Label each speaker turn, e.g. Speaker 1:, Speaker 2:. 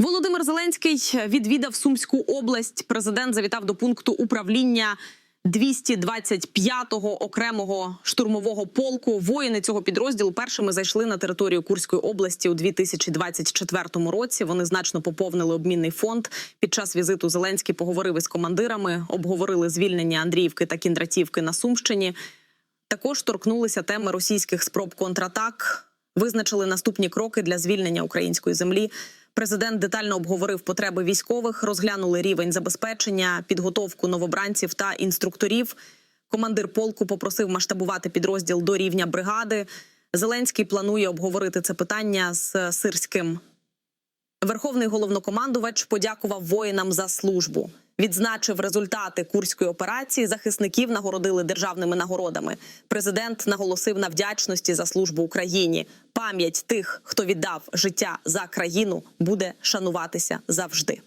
Speaker 1: Володимир Зеленський відвідав Сумську область. Президент завітав до пункту управління 225-го окремого штурмового полку. Воїни цього підрозділу першими зайшли на територію Курської області у 2024 році. Вони значно поповнили обмінний фонд. Під час візиту Зеленський поговорив із командирами, обговорили звільнення Андріївки та Кіндратівки на Сумщині. Також торкнулися теми російських спроб контратак, визначили наступні кроки для звільнення української землі. Президент детально обговорив потреби військових, розглянули рівень забезпечення, підготовку новобранців та інструкторів. Командир полку попросив масштабувати підрозділ до рівня бригади. Зеленський планує обговорити це питання з сирським Верховний головнокомандувач подякував воїнам за службу. Відзначив результати курської операції. Захисників нагородили державними нагородами. Президент наголосив на вдячності за службу Україні. Пам'ять тих, хто віддав життя за країну, буде шануватися завжди.